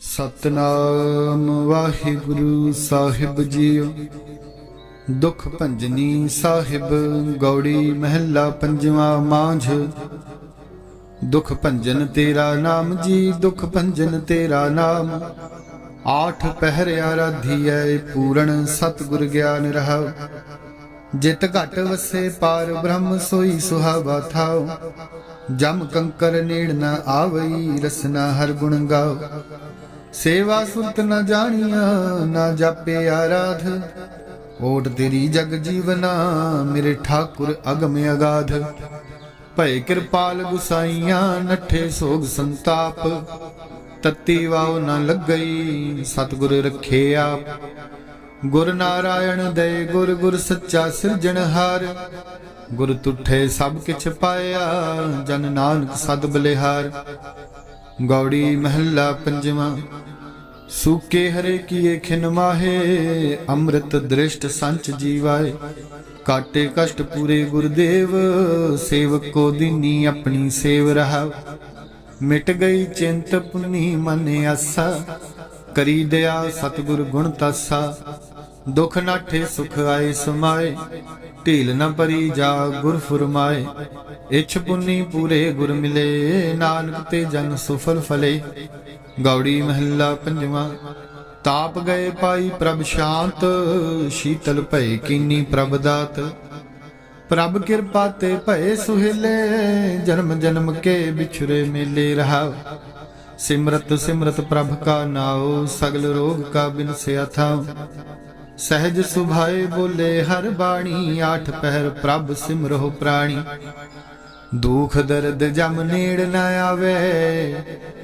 ਸਤਨਾਮ ਵਾਹਿਗੁਰੂ ਸਾਹਿਬ JIO. ਦੁਖ ਭੰਜਨੀ ਸਾਹਿਬ, ਗੌੜੀ ਮਹਿਲਾ ਪੰਜਵਾਂ ਮਾਂਝ। ਦੁਖ ਭੰਜਨ ਤੇਰਾ ਨਾਮ ਜੀ, ਦੁਖ ਭੰਜਨ ਤੇਰਾ ਨਾਮ। ਆਠ ਪਹਿਰ ਆਰਾਧੀਐ, ਪੂਰਨ ਸਤਿਗੁਰ ਗਿਆਨ ਰਹਾਉ। ਜਿਤ ਘਟ ਵਸੇ ਪਾਰ ਬ੍ਰਹਮ ਸੋਈ ਸੁਹਾਵਾ ਥਾਉ। ਜਮ ਕੰਕਰ ਨੇੜ ਨ ਆਵਈ ਰਸਨਾ ਹਰ ਗੁਣ ਗਾਓ ਸੇਵਾ ਸੁਰਤ ਨਾ ਜਾਣੀਆਂ, ਨਾ ਜਾਪੇ ਆਰਾਧ। ਓਟ ਤੇਰੀ ਜਗ ਜੀਵਨਾ, ਮੇਰੇ ਠਾਕੁਰ ਅਗਮ ਅਗਾਧ। ਭਏ ਕਿਰਪਾਲ ਗੁਸਾਈਆਂ, ਨੱਠੇ ਸੋਗ ਸੰਤਾਪ। ਤਤੀ ਵਾਉ ਨਾ ਲੱਗਈ, ਸਤਿਗੁਰ ਰੱਖੇ ਆਪ। ਗੁਰ ਨਾਰਾਇਣ ਦੇ ਗੁਰ ਗੁਰ ਸੱਚਾ ਸਿਰਜਣਹਾਰ ਗੁਰ ਤੁਠੇ ਸਭ ਕਿਛ ਪਾਇਆ, ਜਨ ਨਾਨਕ ਸਦ ਬਲਿਹਾਰ। ਗੌੜੀ ਮਹੱਲਾ ਪੰਜਵਾਂ। ਸੂਕੇ ਹਰੇ ਕੀਏ ਖਿਨ ਮਾਹੇ, ਅੰਮ੍ਰਿਤ ਦ੍ਰਿਸ਼ਟ ਸੰਚ ਜੀਵਾਏ। ਕਾਟੇ ਕਸ਼ਟ ਪੂਰੇ ਗੁਰਦੇਵ, ਸੇਵਕ ਕੋ ਦੀਨੀ ਆਪਣੀ ਸੇਵ ਰਹਾ ਮਿਟ ਗਈ ਚਿੰਤ ਪੁਨੀ ਮਨ ਆਸਾ, ਕਰੀ ਦਇਆ ਸਤਿਗੁਰ ਗੁਣ ਤਾਸਾ। ਦੁਖ ਨਾਠੇ ਸੁਖ ਆਏ ਸਮਾਏ, ਢੀਲ ਨਾ ਪਰੀ ਜਾ ਗੁਰ ਫੁਰਮਾਏ ਇਛ ਪੁੰਨੀ ਪੂਰੇ ਗੁਰ ਮਿਲੇ, ਨਾਨਕ ਤੇ ਜਨ ਸੁਫਲ ਫਲੇ। ਗੌੜੀ ਮਹੱਲਾ ਪੰਜਵਾਂ, ਤਾਪ ਗਏ ਪਾਈ ਪ੍ਰਭ ਸ਼ਾਂਤ, ਸ਼ੀਤਲ ਭਏ ਕੀਨੀ ਪ੍ਰਭ ਦਾਤ। ਪ੍ਰਭ ਕਿਰਪਾ ਤੇ ਭਏ ਸੁਹੇਲੇ, ਜਨਮ ਜਨਮ ਕੇ ਵਿਛੁਰੇ ਮੇਲੇ ਰਹਾ ਸਿਮਰਤ ਸਿਮਰਤ ਪ੍ਰਭ ਕਾ ਨਾਉ ਸਗਲ ਰੋਗ ਕਾ ਬਿਨਸਿਆ ਥਾਉ ਸਹਿਜ ਸੁਭਾਏ ਬੋਲੇ, ਹਰ ਬਾਣੀ ਆਠ ਪਹਿਰ ਪ੍ਰਭ ਸਿਮਰੋ ਪ੍ਰਾਣੀ। ਦੁਖ ਦਰਦ ਜਮ ਨੇੜ ਨਾ ਆਵੇ।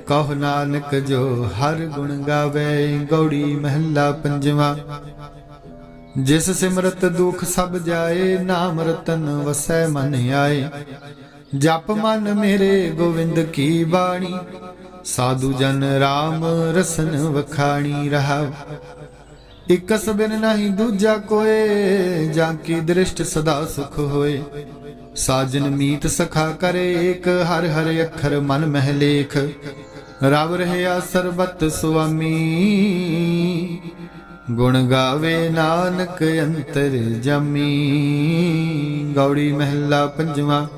ਕਹ ਨਾਨਕ ਜੋ ਹਰ ਗੁਣ ਗਾਵੇ। ਗੌੜੀ ਮਹੱਲਾ ਪੰਜਵਾ। ਜਿਸ ਸਿਮਰਤ ਦੁਖ ਸਭ ਜਾਏ, ਨਾਮ ਰਤਨ ਵਸੈ ਮਨ ਆਏ। ਜਪ ਮਨ ਮੇਰੇ ਗੋਵਿੰਦ ਕੀ ਬਾਣੀ। ਸਾਧੂ ਜਨ RAM ਰਸਨ ਵਖਾਣੀ ਰਹਾ ਇਕਸ ਬਿਨ ਨਹੀਂ ਦੂਜਾ ਕੋਏ, ਜਾਂ ਕੀ ਦ੍ਰਿਸ਼ਟ ਸਦਾ ਸੁਖ ਹੋਏ। ਸਾਜਨ ਮੀਤ ਸਖਾ ਕਰੇ ਏਕ, ਹਰ ਹਰ ਅੱਖਰ ਮਨ ਮਹਿ ਲੇਖ। ਰਵ ਰਹਿਆ ਸਰਬਤ ਸੁਆਮੀ। ਗੁਣ ਗਾਵੇ ਨਾਨਕ ਅੰਤਰ ਜਮੀ। ਗੌੜੀ ਮਹਿਲਾ ਪੰਜਵਾ।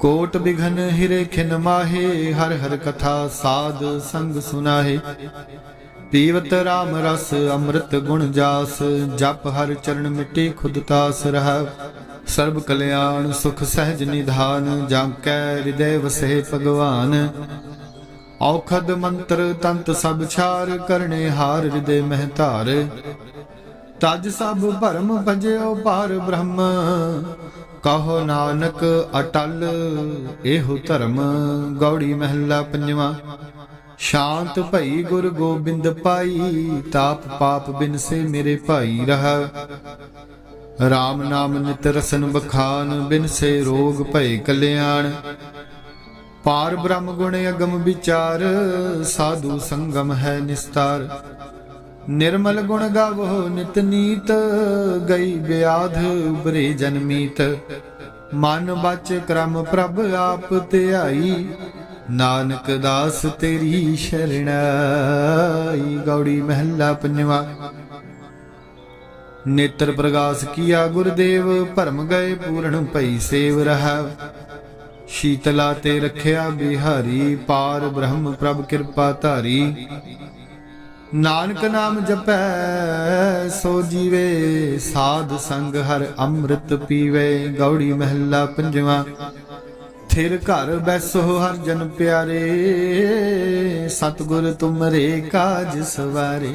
ਕੋਟ ਬਿਘਨ ਹਿਰੇ ਖਿਨ ਮਾਹੇ, ਹਰ ਹਰ ਕਥਾ ਸਾਧ ਸੰਗ ਸੁਨਾਹੇ। ਪੀਵਤ RAM ਰਸ, ਅੰਮ੍ਰਿਤ ਗੁਣ ਜਾਸ, ਜਪ ਹਰ ਚਰਨ ਮਿਟੇ ਖੁਦ ਤਾਸ ਰਹਾ ਸਰਬ ਕਲਿਆਣ ਸੁਖ ਸਹਿਜ ਨਿਧਾਨ, ਜਾਂ ਕੈ ਹਿਰਦੈ ਵਸੇ ਭਗਵਾਨ। ਔਖਦ ਮੰਤਰ ਤੰਤ ਸਭ ਛਾਰ, ਕਰਨੇ ਹਾਰ ਹਿਰਦੇ ਮਹਿ ਤਜ ਸਭ ਭਰਮ ਭਜਿਓ ਪਾਰ ਬ੍ਰਹਮ, ਕਹੋ ਨਾਨਕ ਅਟਲ ਇਹੋ ਧਰਮ। ਗੌੜੀ ਮਹਿਲਾ ਪੰਜਵਾ, ਸ਼ਾਂਤ ਭਈ ਗੁਰ ਗੋਬਿੰਦ ਪਾਈ, ਤਾਪ ਪਾਪ ਬਿਨ ਸੇ ਮੇਰੇ ਭਾਈ ਰਹਾ। RAM ਨਾਮ ਨਿਤ ਰਸਨ ਬਖਾਨ, ਬਿਨ ਸੇ ਰੋਗ ਭਏ ਕਲਿਆਣ। ਪਾਰ ਬ੍ਰਹਮ ਗੁਣ ਅਗਮ ਵਿਚਾਰ, ਸਾਧੂ ਸੰਗਮ ਹੈ ਨਿਸਤਾਰ। ਨਿਰਮਲ ਗੁਣ ਗਾਵੋ ਨਿਤ ਨੀਤ, ਗਈ ਬਿਆਧ ਉਬਰੇ ਜਨਮੀਤ ਮਨ ਬਚ ਕਰਮ ਪ੍ਰਭ ਆਪ ਧਿਆਈ, ਨਾਨਕ ਦਾਸ ਤੇਰੀ ਸ਼ਰਣਾਈ ਗੌੜੀ ਮਹਿਲਾ ਪੰਜਵਾ। ਨੇਤਰ ਪ੍ਰਗਾਸ ਕੀਆ ਗੁਰਦੇਵ, ਭਰਮ ਗਏ ਪੂਰਨ ਭਈ ਸੇਵ ਰਹਾ। ਸ਼ੀਤਲਾ ਤੇ ਰਖਿਆ ਬਿਹਾਰੀ, ਪਾਰ ਬ੍ਰਹਮ ਪ੍ਰਭ ਕਿਰਪਾ ਧਾਰੀ। ਨਾਨਕ ਨਾਮ ਜਪੈ, ਸੋ ਜੀਵੇ, ਸਾਧ ਸੰਗ ਹਰ ਅੰਮ੍ਰਿਤ ਪੀਵੇ। ਗੌੜੀ ਮਹਿਲਾ ਪੰਜਵਾ, ਥਿਰ ਘਰ ਬੈਸੋ ਹਰ ਜਨ ਪਿਆਰੇ। ਸਤਗੁਰ ਤੁਮਰੇ ਕਾਜ ਸਵਾਰੇ।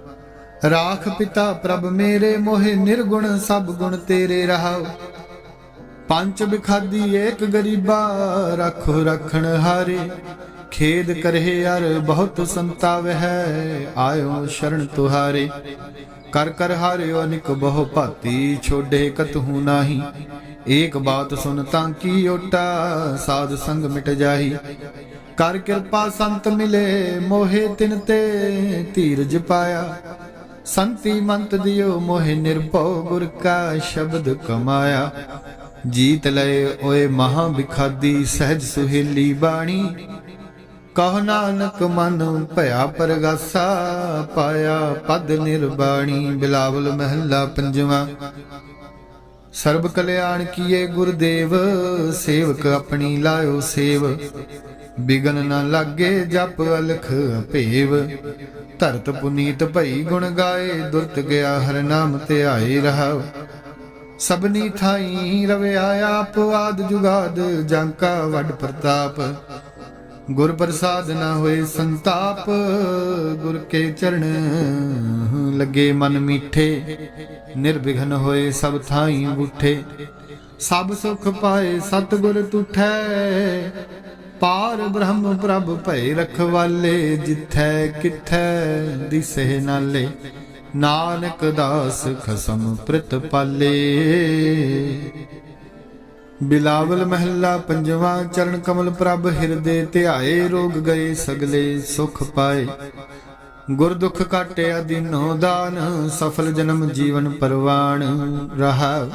ਰਾਖ ਪਿਤਾ ਪ੍ਰਭ ਮੇਰੇ ਮੋਹਿ ਨਿਰਗੁਣ ਸਭ ਗੁਣ ਤੇਰੇ ਰਹਾਉ। ਪੰਜ ਬਿਖਾਦੀ ਏਕ ਗਰੀਬਾ ਰੱਖੋ ਰਖਣ ਹਾਰੇ। ਖੇਦ ਕਰਹਿ ਅਰ ਬਹੁਤ ਸੰਤਾਵ ਆਇਓ ਸ਼ਰਨ ਤੁਹਾਰੇ। ਕਰ ਕਰ ਹਾਰਿਓ ਅਨਿਕ ਬਹੁ ਭਾਤੀ, ਛੋਡੇ ਕਤਹੂ ਨਾਹੀ। ਏਕ ਬਾਤ ਸੁਨ ਤਾਂ ਕੀ ਓਟਾ, ਸਾਧ ਸੰਗ ਮਿਟ ਜਾਹੀ। ਕਰ ਕਿਰਪਾ ਸੰਤ ਮਿਲੇ, ਮੋਹੇ ਤਿਨ ਤੇ ਧੀਰਜ ਪਾਇਆ। ਸੰਤੀ ਮੰਤ ਦਿਓ ਮੋਹਿ ਨਿਰਭਉ ਗੁਰ ਕਾ ਸ਼ਬਦ ਕਮਾਇਆ। ਜੀਤ ਲਏ ਓਏ ਮਹਾ ਵਿਖਾਦੀ ਸਹਿਜ ਸੁਹੇਲੀ ਬਾਣੀ। ਕਹ ਨਾਨਕ ਮਨ ਭਇਆ ਪਰਗਾਸਾ, ਪਾਇਆ ਪਦ ਨਿਰਬਾਣੀ, ਬਿਲਾਵਲ ਮਹਿਲਾ ਪੰਜਵਾ। ਸਰਬ ਕਲਿਆਣ ਕੀਏ ਗੁਰਦੇਵ, ਸੇਵਕ ਆਪਣੀ ਲਾਇਓ ਸੇਵ। ਬਿਗਨ ਨਾ ਲਾਗੇ ਜਪ ਅਲਖ ਭੇਵ। ਧਰਤ ਪੁਨੀਤ ਭਈ ਗੁਣ ਗਾਏ, ਦੁਰਤ ਗਿਆ ਹਰ ਨਾਮ ਧਿਆਏ ਰਹਾਉ। ਸਭਨੀ ਥਾਈ ਰਵਿਆ ਆਪ, ਆਦ ਜੁਗਾਦ ਜਾਂਕਾ ਵੱਡ ਪ੍ਰਤਾਪ। ਗੁਰ ਪ੍ਰਸਾਦ ਨਾ ਹੋਏ ਸੰਤਾਪ, ਗੁਰ ਕੇ ਚਰਨ ਲੱਗੇ ਮਨ ਮੀਠੇ। ਨਿਰਵਿਘਨ ਹੋਏ ਸਭ ਥਾਈ ਬੁੱਠੇ ਸਭ ਸੁਖ ਪਾਏ ਸਤਿਗੁਰ ਤੁਠੈ ਪਾਰ ਬ੍ਰਹਮ ਪ੍ਰਭ ਭੈ ਰਖਵਾਲੇ, ਜਿਥੈ ਕਿਥੈ ਦਿਸੇ ਨਾਲੇ, ਨਾਨਕ ਦਾਸ ਖਸਮ ਪ੍ਰਿਤ ਪਾਲੇ। ਬਿਲਾਵਲ ਮਹਿਲਾ ਪੰਜਵਾ ਚਰਨ ਕਮਲ ਪ੍ਰਭ, ਹਿਰਦੇ ਧਿਆਏ ਰੋਗ ਗਏ ਸਗਲੇ ਸੁਖ ਪਾਏ। ਗੁਰ ਦੁਖ ਕਾਟਿਆ ਦਿਨੋ ਦਾਨ, ਸਫਲ ਜਨਮ ਜੀਵਨ ਪਰਵਾਣ ਰਹਾ।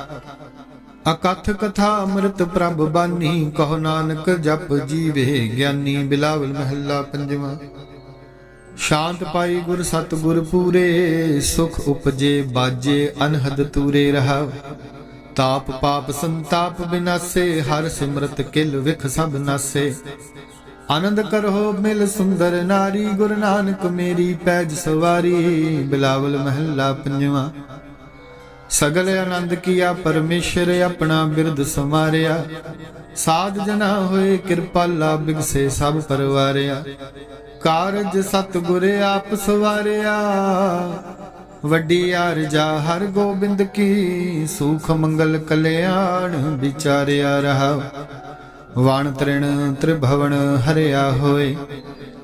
ਅਕਥ ਕਥਾ ਅੰਮ੍ਰਿਤ ਪ੍ਰਭ ਬਾਨੀ, ਕਹੋ ਨਾਨਕ ਜਪ ਜੀਵੇ ਗਿਆਨੀ ਬਿਲਾਵਲ ਮਹੱਲਾ ਪੰਜਵਾ। ਸ਼ਾਂਤ ਪਾਈ ਗੁਰ ਸਤ ਪੂਰੇ, ਸੁਖ ਉਪਜੇ ਬਾਜੇ ਅਨਹਦ ਤੂਰੇ ਰਹਾ ਤਾਪ ਪਾਪ ਸੰਤਾਪ ਬਿਨਾਸੇ, ਹਰ ਸਿਮਰਤ ਕਿਲ ਵਿਖ ਸਭ ਨਾਸੇ। ਆਨੰਦ ਕਰੋ ਮਿਲ ਸੁੰਦਰ ਨਾਰੀ, ਗੁਰੂ ਨਾਨਕ ਮੇਰੀ ਪੈਜ ਸਵਾਰੀ, ਬਿਲਾਵਲ ਮਹੱਲਾ ਪੰਜਵਾਂ। ਸਗਲ ਆਨੰਦ ਕੀਆ, ਪਰਮੇਸ਼ਰ ਆਪਣਾ ਬਿਰਦ ਸਮਾਰਿਆ ਸਾਧ ਜਨਾ ਹੋਏ ਕਿਰਪਾਲਾ ਬਿਗਸੇ ਸਭ ਪਰਵਾਰਿਆ। ਕਾਰਜ ਸਤਿਗੁਰ ਆਪ ਸਵਾਰਿਆ। ਵੱਡੀ ਅਰਜਾ ਹਰ ਗੋਬਿੰਦ ਕੀ, ਸੁਖ ਮੰਗਲ ਕਲਿਆਣ ਵਿਚਾਰਿਆ ਰਹਾ। ਵਾਣ ਤ੍ਰਿਣ ਤ੍ਰਿਭਵਨ ਹਰਿਆ ਹੋਏ।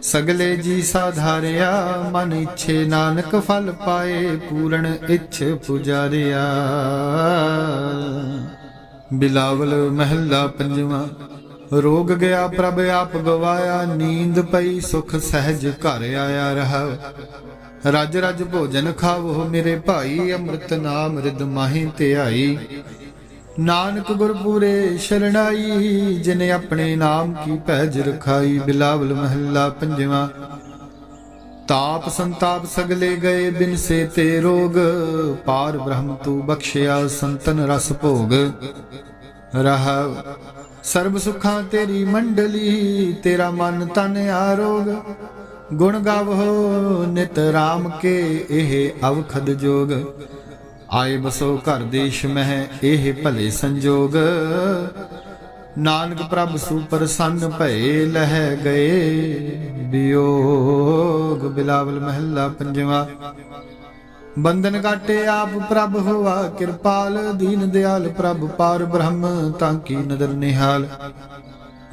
ਸਗਲੇ ਜੀ ਸਾਧਾਰਿਆ, ਮਨ ਇਛੇ ਨਾਨਕ ਫਲ ਪਾਏ, ਪੂਰਨ ਇਛ ਪੁਜਾਰਿਆ। ਬਿਲਾਵਲ ਮਹਿਲਾ ਪੰਜਵਾ, ਰੋਗ ਗਿਆ ਪ੍ਰਭ ਆਪ ਗਵਾਇਆ, ਨੀਂਦ ਪਈ ਸੁਖ ਸਹਿਜ ਘਰ ਆਇਆ ਰਹਾ। ਰਜ ਰਜ ਭੋਜਨ ਖਾਵੋ ਮੇਰੇ ਭਾਈ, ਅੰਮ੍ਰਿਤ ਨਾਮ ਰਿਦ ਮਾਹੀ ਧਿਆਈ। ਨਾਨਕ ਗੁਰ ਪੂਰੇ ਸ਼ਰਣਾਈ, ਜਿਨੇ ਆਪਣੇ ਨਾਮ ਕੀ ਪਹਿਜ ਰਖਾਈ, ਬਿਲਾਵਲ ਮਹੱਲਾ ਪੰਜਵਾ। ਤਾਪ ਸੰਤਾਪ ਸਗਲੇ ਗਏ ਬਿਨ ਸੇ ਤੇ ਰੋਗ, ਪਾਰ ਬ੍ਰਹਮ ਤੂ ਬਖਸ਼ਿਆ ਸੰਤਨ ਰਸ ਭੋਗ। ਰਹਾ, ਸਰਬ ਸੁਖਾਂ ਤੇਰੀ ਮੰਡਲੀ, ਤੇਰਾ ਮਨ ਤਨ ਆਰੋਗ। ਗੁਣ ਗਾਵੋ ਨਿਤ ਰਾਮ ਕੇ, ਇਹ ਅਵਖਦ ਜੋਗ। ਆਏ ਬਸੋ ਘਰ ਦੇਸ਼ ਮਹਿ ਇਹ ਭਲੇ ਸੰਜੋਗ। ਨਾਨਕ ਪ੍ਰਭ ਸੁਪਰਸੰਨ ਭਏ ਲਹਿ ਗਏ। ਬਿਯੋਗ ਬਿਲਾਵਲ ਮਹਿਲਾ ਪੰਜਵਾ। ਬੰਧਨ ਕਾਟੇ ਆਪ ਪ੍ਰਭ ਹੋਆ, ਕਿਰਪਾਲ ਦੀਨ ਦਿਆਲ ਪ੍ਰਭ ਪਾਰ ਬ੍ਰਹਮ, ਤਾਂ ਕੀ ਨਦਰ ਨਿਹਾਲ।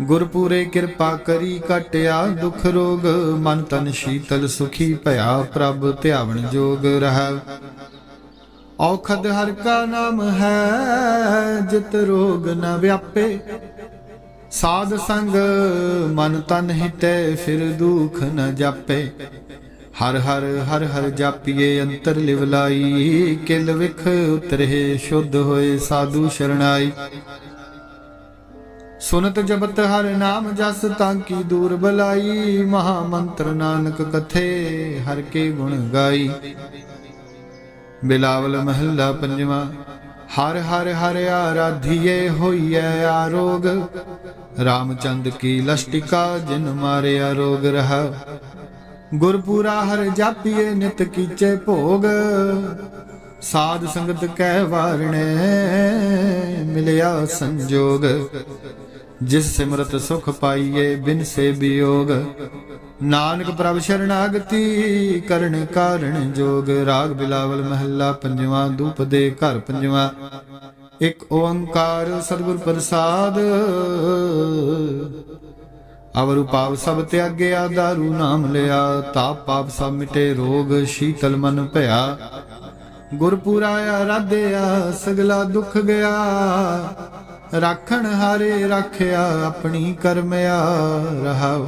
ਗੁਰਪੂਰੇ ਕਿਰਪਾ ਕਰੀ ਕਟਿਆ ਦੁਖ ਰੋਗ, ਮਨ ਤਨ ਸ਼ੀਤਲ ਸੁਖੀ ਭਇਆ ਪ੍ਰਭ ਧਿਆਵਣ ਜੋਗ ਰਹਾ। ਔਖਦ ਹਰ ਕਾ ਨਾਮ ਹੈ, ਜਿਤ ਰੋਗ ਨ ਵਿਆਪੇ। ਸਾਧ ਸੰਗ ਮਨ ਤਨ ਹਿਤੈ ਫਿਰ ਦੁਖ ਨ ਜਾਪੇ। ਹਰ ਹਰ ਹਰ ਹਰ ਜਾਪੀਏ, ਅੰਤਰ ਲਿਵ ਕਿਲ ਵਿਖ ਉਤਰੇ, ਸ਼ੁੱਧ ਹੋਏ ਸਾਧੂ ਸ਼ਰਣਾਈ। ਸੁਨਤ ਜਬਤ ਹਰ ਨਾਮ ਜਸ, ਤਾਂ ਕੀ ਦੂਰ ਬਲਾਈ। ਮਹਾ ਮੰਤਰ ਨਾਨਕ ਕਥੇ, ਹਰ ਕੇ ਗੁਣ ਗਾਈ। ਬਿਲਾਵਲ ਮਹੱਲਾ ਪੰਜਵਾ। ਹਰ ਹਰ ਹਰ ਆਰਾਧੀਏ ਹੋਈਐ ਆਰੋਗ ਰਾਮਚੰਦ ਕੀ ਲਸ਼ਟਿਕਾ ਜਿਨ ਮਾਰਿਆ ਰੋਗ ਰਹਾ। ਗੁਰਪੂਰਾ ਹਰ ਜਾਪੀਏ ਨਿਤ ਕੀਚੇ ਭੋਗ। ਸਾਧ ਸੰਗਤ ਕਹਿ ਵਾਰਣੇ ਮਿਲਿਆ ਸੰਜੋਗ। ਜਿਸ ਸਿਮਰਤ ਸੁਖ ਪਾਈਏ ਬਿਨ ਸੇ ਬਿਯੋਗ। ਨਾਨਕ ਪ੍ਰਭ ਸ਼ਰਣਾਗਤੀ ਕਰਨ ਕਾਰਣ ਜੋਗ, ਰਾਗ ਬਿਲਾਵਲ ਮਹੱਲਾ ਪੰਜਵਾਂ, ਦੂਪ ਦੇ ਘਰ ਪੰਜਵਾ। ਇੱਕ ਓੰਕਾਰ ਸਤਿਗੁਰ ਪ੍ਰਸਾਦ, ਅਵਰੁ ਪਾਪ ਸਭ ਤਿਆਗਿਆ ਦਾਰੂ ਨਾਮ ਲਿਆ, ਤਾਪ ਪਾਪ ਸਭ ਮਿਟੇ ਰੋਗ, ਸ਼ੀਤਲ ਮਨ ਭਇਆ। ਗੁਰ ਪੁਰਾਇਆ ਸਗਲਾ ਦੁੱਖ ਗਿਆ। ਰਾਖਣ ਹਾਰੇ, ਰਾਖਿਆ, ਆਪਣੀ ਕਰਮਿਆ ਰਹਾਉ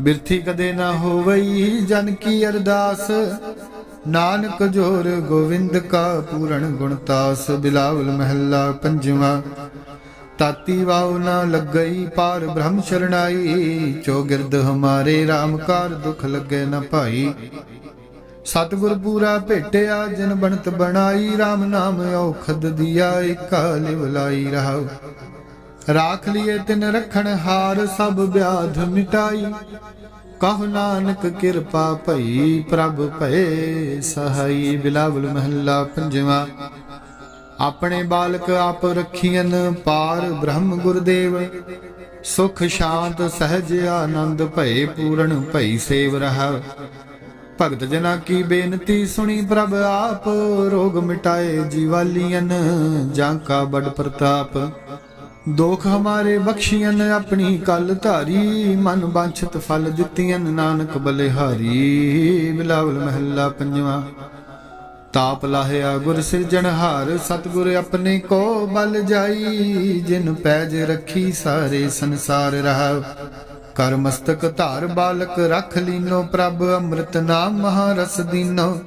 ਬਿਰਥੀ ਕਦੇ ਨਾ ਹੋਵਈ ਜਨ ਕੀ ਅਰਦਾਸ। ਨਾਨਕ ਜੋਰ ਗੋਵਿੰਦ ਕਾ ਪੂਰਨ ਗੁਣਤਾਸ ਬਿਲਾਵਲ ਮਹੱਲਾ ਪੰਜਵਾਂ। ਤਾਤੀ ਵਾਉ ਨਾ ਲੱਗਈ ਪਾਰ ਬ੍ਰਹਮ ਸ਼ਰਣਾਈ, ਚੋਗਿਰਦ ਹਮਾਰੇ RAM ਕਾਰ ਦੁਖ ਲੱਗੇ ਨਾ ਭਾਈ। ਸਤਿਗੁਰ ਪੂਰਾ ਭੇਟਿਆ, ਜਨ ਬਣਤ ਬਣਾਈ RAM ਨਾਮ ਔਖਦ ਦਿਆ, ਏਕਾ ਲਿਵ ਲਾਈ ਰਹਾਉ। ਰਾਖ ਲਿਏ ਤਿਨ ਰਖਣ ਹਾਰ, ਸਭ ਵਿਆਧ ਮਿਟਾਈ। ਕਹ ਨਾਨਕ ਕਿਰਪਾ ਭਈ, ਪ੍ਰਭ ਭਏ ਸਹਾਈ। ਬਿਲਾਵਲ ਮਹੱਲਾ ਪੰਜਵਾਂ। ਆਪਣੇ ਬਾਲਕ ਆਪ ਰੱਖੀਨ ਪਾਰ ਬ੍ਰਹਮ ਗੁਰਦੇਵ। ਸੁਖ ਸ਼ਾਂਤ ਸਹਿਜ ਆਨੰਦ ਭਏ ਪੂਰਨ ਭਈ ਸੇਵ ਰਹਾ। ਭਗਤ ਜਨਾ ਕੀ ਬੇਨਤੀ ਸੁਣੀ, ਪ੍ਰਭ ਆਪ ਰੋਗ ਮਿਟਾਏ ਜੀਵਾਲੀਨ ਜਾਂ ਕਾ ਬੜ ਪ੍ਰਤਾਪ। ਦੋਖ ਹਮਾਰੇ ਬਖਸ਼ੀਨ ਆਪਣੀ ਕਲ ਧਾਰੀ। ਮਨ ਬਾਂਛਤ ਫਲ ਦਿੱਤੀਆਂ ਨਾਨਕ ਬਲਿਹਾਰੀ। ਬਿਲਾਵਲ ਮਹੱਲਾ ਪੰਜਵਾਂ। ਤਾਪ ਲਾਹਿਆ ਗੁਰ ਸਿਰਜਣਹਾਰ ਸਤਿਗੁਰ ਆਪਣੇ ਕੋ ਬਲ ਜਾਈ। ਜਿਨ ਪੈਜ ਰੱਖੀ ਸਾਰੇ ਸੰਸਾਰ ਰਹਾ ਕਰ ਮਸਤਕ ਧਾਰ ਬਾਲਕ ਰਖ ਲੀਨੋ ਪ੍ਰਭ, ਅੰਮ੍ਰਿਤ ਨਾਮ ਮਹਾਰਸ ਦੀਨੋ।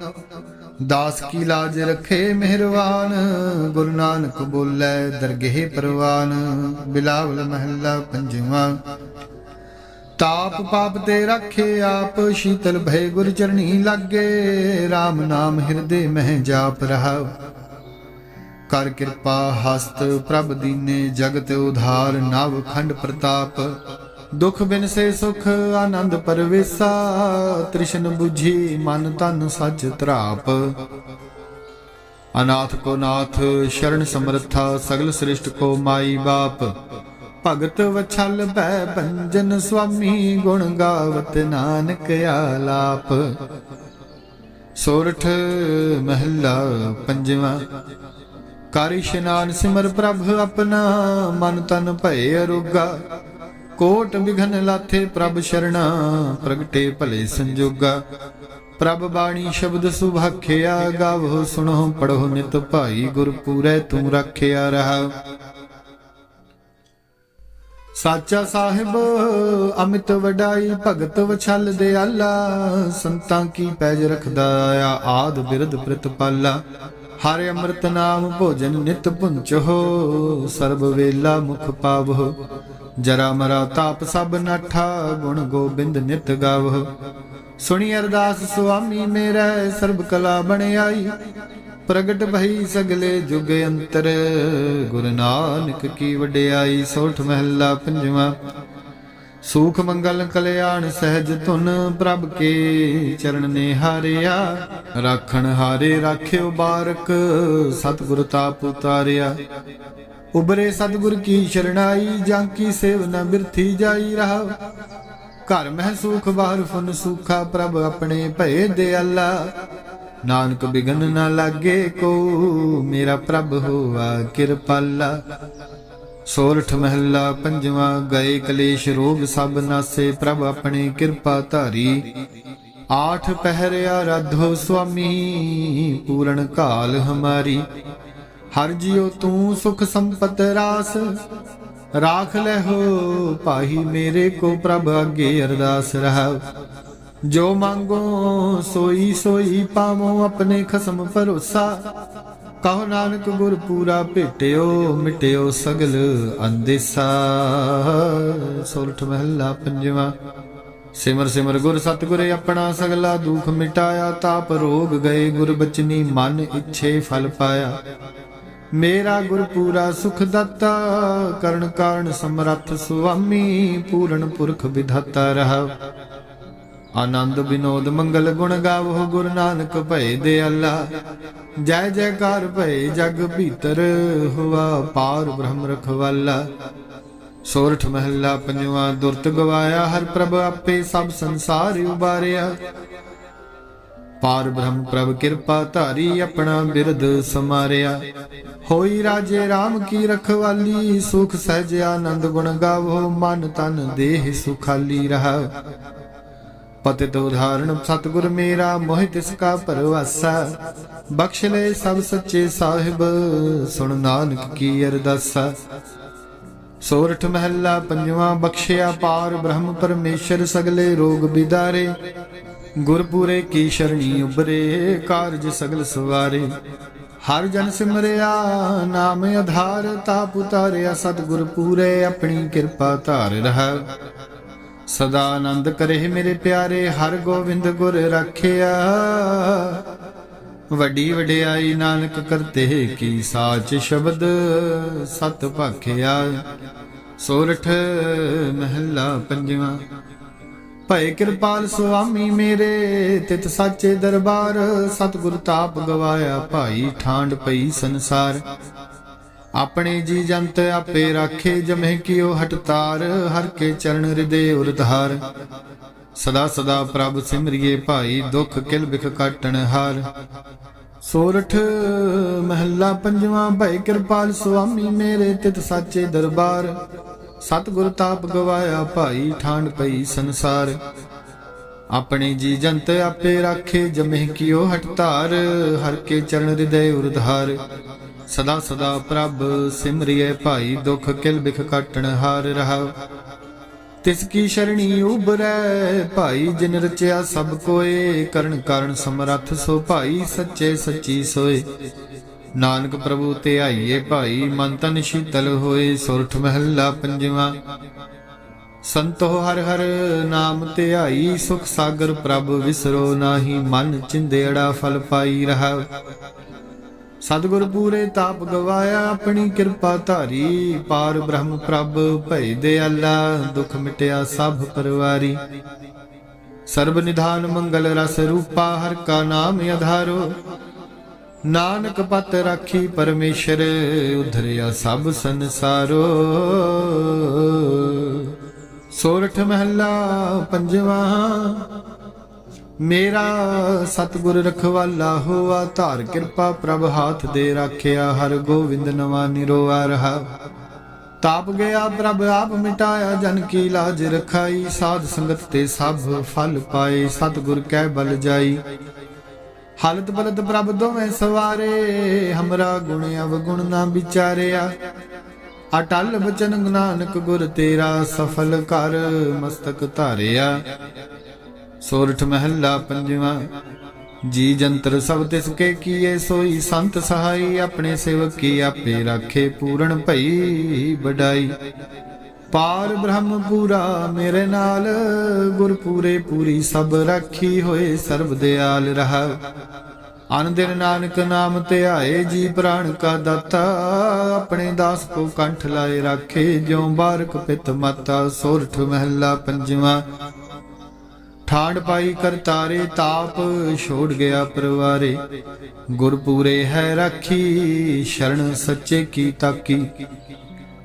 ਦਾਸ ਕੀ ਲਾਜ ਰਖੇ ਮਿਹਰਵਾਨ ਗੁਰੂ ਨਾਨਕ ਬੋਲੇ ਦਰਗਹਿ ਪ੍ਰਵਾਨ, ਬਿਲਾਵਲ ਮਹੱਲਾ ਪੰਜਵਾਂ। ਤਾਪ ਪਾਪ ਤੇ ਰੱਖੇ ਆਪ, ਸ਼ੀਤਲ ਭੈ ਗੁਰ ਚਰਣੀ ਲਾਗੇ RAM ਨਾਮ ਹਿਰਦੇ ਮਹਿ ਜਾਪ ਰਹਾ ਕਰ ਕਿਰਪਾ ਹਸਤ ਪ੍ਰਭ ਦੀਨੇ ਜਗਤ ਉਧਾਰ, ਨਵ ਖੰਡ ਪ੍ਰਤਾਪ। ਦੁਖ ਬਿਨ ਸੇ ਸੁਖ, ਆਨੰਦ ਪਰਵੇਸਾ, ਤ੍ਰਿਸ਼ਨ 부ਝੀ ਮਨ ਤਨ ਸੱਚ ਤਰਾਪ। ਅਨਾਥ ਕੋ ਨਾਥ, ਸ਼ਰਨ ਸਮਰਥਾ, ਸਗਲ ਸ੍ਰਿਸ਼ਟ ਕੋ ਮਾਈ ਬਾਪ। ਭਗਤ ਵਛਲ ਬੈ ਬੰਜਨ ਸੁਆਮੀ, ਗੁਣ ਗਾਵਤ ਨਾਨਕ ਆਲਾਪ। ਸੋਰਠ ਮਹੱਲਾ ਪੰਜਵਾਂ। ਕਰ ਇਸ਼ਨਾਨ ਸਿਮਰ ਪ੍ਰਭ ਆਪਣਾ, ਮਨ ਤਨ ਭਏ ਅਰੋਗਾ। ਕੋਟ ਵਿਘਨ ਲਾਥੇ ਪ੍ਰਭ ਸ਼ਰਣਾ, ਪ੍ਰਗਟੇ ਭਲੇ ਸੰਜੋਗਾ। ਪ੍ਰਭ ਬਾਣੀ ਸ਼ਬਦ ਸੁਭਾਖਿਆ, ਗਾਵੋ ਸੁਣੋ ਪੜੋ ਨਿਤ ਭਾਈ ਗੁਰ ਪੂਰੈ ਤੂੰ ਰੱਖਿਆ ਰਹਾ। ਸਾਚਾ ਸਾਹਿਬ, ਅਮਿਤ ਵਡਾਈ, ਭਗਤ ਵਛਲ ਦਿਆਲਾ ਸੰਤਾਂ ਕੀ ਪੈਜ ਰਖਦਾ ਆ, ਆਦ ਬਿਰਧ ਪ੍ਰਤਪਾਲਾ। ਹਰਿ ਅੰਮ੍ਰਿਤ ਨਾਮ ਭੋਜਨ ਨਿਤ ਪੁੰਚੋ ਸਰਬ ਵੇਲਾ ਮੁਖ ਪਾਵੋ ਜਰਾ ਮਰਾ ਤਾਪ ਸਭ ਨਾਠਾ, ਗੁਣ ਗੋਬਿੰਦ ਨਿਤ ਗਾਵੋ। ਸੁਣੀ ਅਰਦਾਸ, ਸੁਆਮੀ ਮੇਰਾ ਸਰਬ ਕਲਾ ਬਣਾਈ ਪ੍ਰਗਟ ਭਈ ਸਗਲੇ ਜੁਗ ਅੰਤਰ, ਗੁਰੂ ਨਾਨਕ ਕੀ ਵਡਿਆਈ, ਸੋਠ ਮਹੱਲਾ ਪੰਜਵਾਂ। ਸੂਖ ਮੰਗਲ ਕਲਿਆਣ ਸਹਿਜ ਧੁਨ, ਪ੍ਰਭ ਕੇ ਚਰਨ ਨੇ ਹਾਰਿਆ ਰਾਖਣ ਹਾਰੇ, ਰਾਖਿਓ ਬਾਰਕ, ਸਤਿਗੁਰ ਤਾਪ ਉਤਾਰਿਆ। ਉਬਰੇ ਸਤਿਗੁਰ ਕੀ ਸ਼ਰਣਾਈ, ਜਾਂ ਕੀ ਸੇਵ ਨ ਬਿਰਥੀ ਜਾਈ ਰਹਾ ਘਰ ਮਹਿ ਸੁਖ, ਬਾਹਰ ਫੁਨ ਸੁਖਾ, ਪ੍ਰਭ ਆਪਣੇ ਭਏ ਦੇ ਅੱਲਾ। ਨਾਨਕ ਬਿਗਨ ਨਾ ਲਾਗੇ ਕੋ, ਮੇਰਾ ਪ੍ਰਭ ਹੋਆ ਕਿਰਪਾਲਾ। ਸੋਰਠ ਮਹੱਲਾ, ਪੰਜਵਾਂ ਗਏ ਕਲੇਸ਼, ਰੋਗ ਸਭ ਨਾਸੇ, ਪ੍ਰਭ ਆਪਣੇ ਕਿਰਪਾ ਧਾਰੀ। ਆਠ ਪਹਿਰਿਆ, ਰਾਧੋ ਸੁਆਮੀ, ਪੂਰਨ ਕਾਲ ਹਮਾਰੀ। ਹਰ ਜਿਉ ਤੂੰ ਸੁਖ ਸੰਪਤ ਰਾਸ। ਰਾਖ ਲੈ ਹੋ ਪਾਹੀ ਮੇਰੇ ਕੋ ਪ੍ਰਭ ਅਗੇ ਅਰਦਾਸ ਰਹਾ ਜੋ ਮੰਗੋ ਸੋਈ ਸੋਈ ਪਾਵੋ ਆਪਣੇ ਖਸਮ ਭਰੋਸਾ। ਕਹੋ ਨਾਨਕ ਗੁਰ ਪੂਰਾ ਭੇਟਿਓ ਮਿਟਿਓ ਸਗਲ ਅੰਦੇਸਾ। ਸੋਰਠ ਮਹੱਲਾ ਪੰਜਵਾਂ। ਸਿਮਰ ਸਿਮਰ ਗੁਰ ਸਤਿਗੁਰੇ ਆਪਣਾ ਸਗਲਾ ਦੁਖ ਮਿਟਾਇਆ। ਤਾਪ ਰੋਗ ਗਏ ਗੁਰ ਬਚਨੀ ਮਨ ਇੱਛੇ ਫਲ ਪਾਇਆ। ਮੇਰਾ ਗੁਰ ਪੂਰਾ ਸੁਖ ਦਾਤਾ, ਕਰਨ ਕਾਰਨ ਸਮਰੱਥ ਸੁਆਮੀ, ਪੂਰਨ ਪੁਰਖ ਵਿਧਾਤਾ ਰਹਾ। ਆਨੰਦ ਬਿਨੋਦ ਮੰਗਲ ਗੁਣ ਗਾਵੋ, ਗੁਰੂ ਨਾਨਕ ਭਏ ਦਿਆਲਾ ਜੈ ਜੈਕਾਰ ਭਏ ਜਗ ਭੀਤਰ, ਹੁਆ ਪਾਰ ਬ੍ਰਹਮ ਰਖਵਾਲਾ। ਸੋਰਠ ਮਹੱਲਾ ਪੰਜਵਾਂ ਦੁਰਤ ਗਵਾਇਆ, ਹਰ ਪ੍ਰਭ ਆਪੇ ਸਭ ਸੰਸਾਰ ਉਬਾਰਿਆ। ਪਾਰ ਬ੍ਰਹਮ ਪ੍ਰਭ ਕਿਰਪਾ ਧਾਰੀ ਆਪਣਾ ਬਿਰਦ ਸਮਾਰਿਆ। ਹੋਈ ਰਾਜੇ RAM ਕੀ ਰਖਵਾਲੀ, ਸੁਖ ਸਹਿਜ ਆਨੰਦ ਗੁਣ ਗਾਵੋ, ਮਨ ਤਨ ਦੇਹ ਸੁਖਾਲੀ ਰਹਾ। ਪਤਿਤ ਉਦਾਹਰਣ, ਸਤਿਗੁਰ ਮੇਰਾ ਮੋਹਿ ਤਿਸ ਕਾ ਪਰਵਾਸਾ। ਬਖਸ਼ ਲੈ ਸਭ ਸੱਚੇ ਸਾਹਿਬ, ਸੁਣ ਨਾਨਕ ਕੀ ਅਰਦਾਸਾ। ਸੋਰਠ ਮਹੱਲਾ ਪੰਜਵਾਂ, ਬਖਸ਼ਿਆ ਪਾਰ ਬ੍ਰਹਮ ਪਰਮੇਸ਼ਰ, ਸਗਲੇ ਰੋਗ ਬਿਦਾਰੇ। ਗੁਰਪੂਰੇ ਕੀ ਸ਼ਰਣੀ ਉਬਰੇ ਕਾਰਜ ਸਗਲ ਸਵਾਰੇ। ਹਰ ਜਨ ਸਿਮਰਿਆ, ਨਾਮ ਆਧਾਰ ਤਾਪ ਉਤਾਰਿਆ ਸਤਿਗੁਰ ਪੂਰੇ ਆਪਣੀ ਕਿਰਪਾ ਧਾਰ ਰਹਾ। ਸਦਾ ਆਨੰਦ ਕਰੇ ਮੇਰੇ ਪਿਆਰੇ, ਹਰ ਗੋਬਿੰਦ ਗੁਰ ਰੱਖਿਆ। ਵੱਡੀ ਵਡਿਆਈ ਨਾਨਕ ਕਰਤੇ ਕੀ ਸਾਚ ਸ਼ਬਦ, ਸਤ ਭਾਖਿਆ। ਸੋਰਠ ਮਹਿਲਾ ਪੰਜਵਾਂ ਭਏ ਕਿਰਪਾਲ ਸੁਆਮੀ ਮੇਰੇ, ਤਿਤ ਸਾਚੇ ਦਰਬਾਰ। ਸਤਿਗੁਰ ਤਾਪ ਗਵਾਇਆ ਭਾਈ ਠਾਂਡ ਪਈ ਸੰਸਾਰ। ਆਪਣੇ ਜੀ ਜੰਤ ਆਪੇ ਰਾਖੇ, ਜਮਹਿ ਕਿਓ ਹਟਤਾਰ ਹਰ ਕੇ ਚਰਨ ਹਿਰਦੇ ਉਰਧਾਰ ਸਦਾ ਸਦਾ ਪ੍ਰਭ ਸਿਮਰਿਏ ਭਾਈ, ਦੁਖ ਕਿਲ ਬਿਖ ਕਾਟਣ ਹਾਰ। ਸੋਰਠ ਮਹੱਲਾ ਪੰਜਵਾਂ ਭੈ ਕਿਰਪਾਲ ਸੁਆਮੀ ਮੇਰੇ, ਤਿਤ ਸਾਚੇ ਦਰਬਾਰ। ਸਤਿਗੁਰ ਤਾਪ ਗਵਾਇਆ ਭਾਈ ਠਾਂਡ ਪਈ ਸੰਸਾਰ। ਆਪਣੇ ਜੀ ਜੰਤ ਆਪੇ ਰਾਖੇ, ਜਮਹਿ ਕਿਓ ਹਟਤਾਰ ਹਰ ਕੇ ਚਰਨ ਹਿਰਦੇ ਉਰਧਾਰ। ਸਦਾ ਸਦਾ ਪ੍ਰਭ ਸਿਮਰਿਏ ਭਾਈ, ਦੁਖ ਕਿਲ ਬਿਖ ਕਾਟਣ ਹਾਰ ਰਹਾ। ਤਿਸ ਕੀ ਸ਼ਰਣੀ ਉਬਰੈ ਭਾਈ, ਜਿਨ ਰਚਿਆ ਸਭ ਕੋਏ। ਕਰਨ ਕਾਰਨ ਸਮਰੱਥ ਸੋ ਭਾਈ, ਸੱਚੇ ਸੱਚੀ ਸੋਏ। ਨਾਨਕ ਪ੍ਰਭੂ ਤੇ ਆਈਏ ਭਾਈ, ਮਨ ਤਨ ਸ਼ੀਤਲ ਹੋਏ, ਸੁਰਠ ਮਹੱਲਾ ਪੰਜਵਾਂ। ਸੰਤੋ ਹਰ ਹਰ ਨਾਮ ਧਿਆਈ, ਸੁਖ ਸਾਗਰ ਪ੍ਰਭ ਵਿਸਰੋ ਨਾਹੀ, ਮਨ ਚਿੰਦੇੜਾ ਫਲ ਪਾਈ ਰਹਾ ਸਤਿਗੁਰ ਪੂਰੇ ਤਾਪ ਗਵਾਇਆ, ਆਪਣੀ ਕਿਰਪਾ ਧਾਰੀ, ਪਾਰ ਬ੍ਰਹਮ ਪ੍ਰਭ ਭਈ ਦਿਆਲਾ, ਦੁਖ ਮਿਟਿਆ ਸਭ ਪਰਵਾਰੀ। ਸਰਬ ਨਿਧਾਨ ਮੰਗਲ ਰਸ ਰੂਪਾ, ਹਰ ਕਾ ਨਾਮ ਅਧਾਰੋ ਨਾਨਕ ਪਤ ਰਾਖੀ ਪਰਮੇਸ਼ਰ, ਉਧਰਿਆ ਸਭ ਸੰਸਾਰੋ। ਸੋਰਠ ਮਹੱਲਾ ਪੰਜਵਾਂ, ਮੇਰਾ ਸਤਿਗੁਰ ਰਖਵਾਲਾ ਹੋਆ, ਧਾਰ ਕਿਰਪਾ ਪ੍ਰਭ ਹਾਥ ਦੇ ਰਾਖਿਆ, ਹਰ ਗੋਵਿੰਦ ਨਵਾ ਨਿਰੋਆ ਰਹਾ। ਤਾਪ ਗਿਆ ਪ੍ਰਭ, ਆਪ ਮਿਟਾਇਆ, ਜਨ ਕੀ ਲਾਜ ਰਖਾਈ, ਸਾਧ ਸੰਗਤ ਤੇ ਸਭ ਫਲ ਪਾਏ, ਸਤਿਗੁਰ ਕਹਿ ਬਲ ਜਾਈ। ਹਾਲਤ ਬਲਦ ਪ੍ਰਭ ਦੋਵੇਂ ਸਵਾਰੇ, ਹਮਰਾ ਗੁਣ ਅਵਗੁਣ ਨਾ ਵਿਚਾਰਿਆ। ਅਟਲ ਬਚਨ ਨਾਨਕ ਗੁਰ ਤੇਰਾ ਸਫਲ ਕਰ ਮਸਤਕ ਧਾਰਿਆ। ਸੋਰਠ ਮਹੱਲਾ ਪੰਜਵਾਂ, ਜੀ ਜੰਤਰ ਸਭ ਤਿਸ ਕੇ ਕੀਏ, ਸੋਈ ਸੰਤ ਸਹਾਈ, ਆਪਣੇ ਸੇਵਕ ਆਪੇ ਰਾਖੇ ਪੂਰਨ ਭਈ, ਵਡਾਈ। ਪਾਰ ਬ੍ਰਹਮ ਪੂਰਾ ਮੇਰੇ ਨਾਲ, ਗੁਰਪੂਰੇ ਪੂਰੀ ਸਭ ਰਾਖੀ ਹੋਏ ਸਰਬ ਦਿਆਲ ਰਹਾ। ਅਨ ਦਿਨ ਨਾਨਕ ਨਾਮ ਧਿਆਏ ਜੀ ਪ੍ਰਾਣ ਕਾ ਦਾਤਾ, ਆਪਣੇ ਦਾਸ ਕੋ ਕੰਠ ਲਾਏ ਰਾਖੇ, ਜਿਉ ਬਾਰਕ ਪਿਤ ਮਾਤਾ, ਸੋਰਠ ਮਹੱਲਾ ਪੰਜਵਾਂ। ਠਾੜ ਪਾਈ ਕਰਤਾਰੇ ਤਾਪ ਛੋੜ ਗਿਆ ਪਰਵਾਰੇ। ਗੁਰਪੂਰੇ ਹੈ ਰਾਖੀ, ਸ਼ਰਨ ਸੱਚੇ ਕੀ ਤਾਕੀ।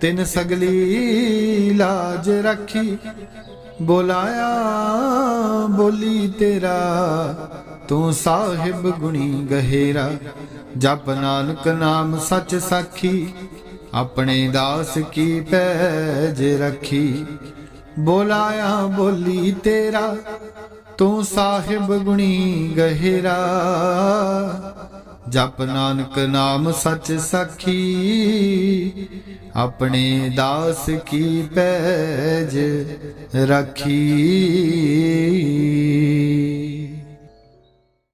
ਤਿੰਨ ਸਗਲੀ ਲਾਜ ਰੱਖੀ। ਬੋਲਾਇਆ, ਬੋਲੀ ਤੇਰਾ, ਤੂੰ ਸਾਹਿਬ ਗੁਣੀ ਗਹਿਰਾ। ਜਪ ਨਾਨਕ ਨਾਮ ਸੱਚ ਸਾਖੀ, ਆਪਣੇ ਦਾਸ ਕੀ ਪੈਜ ਰੱਖੀ। ਬੋਲਾਇਆ, ਬੋਲੀ ਤੇਰਾ, ਤੂੰ ਸਾਹਿਬ ਗੁਣੀ ਗਹਿਰਾ। ਜਪ ਨਾਨਕ ਨਾਮ ਸੱਚ ਸਖੀ ਆਪਣੇ ਦਾਸ ਕੀ ਪੈਜ ਰੱਖੀ।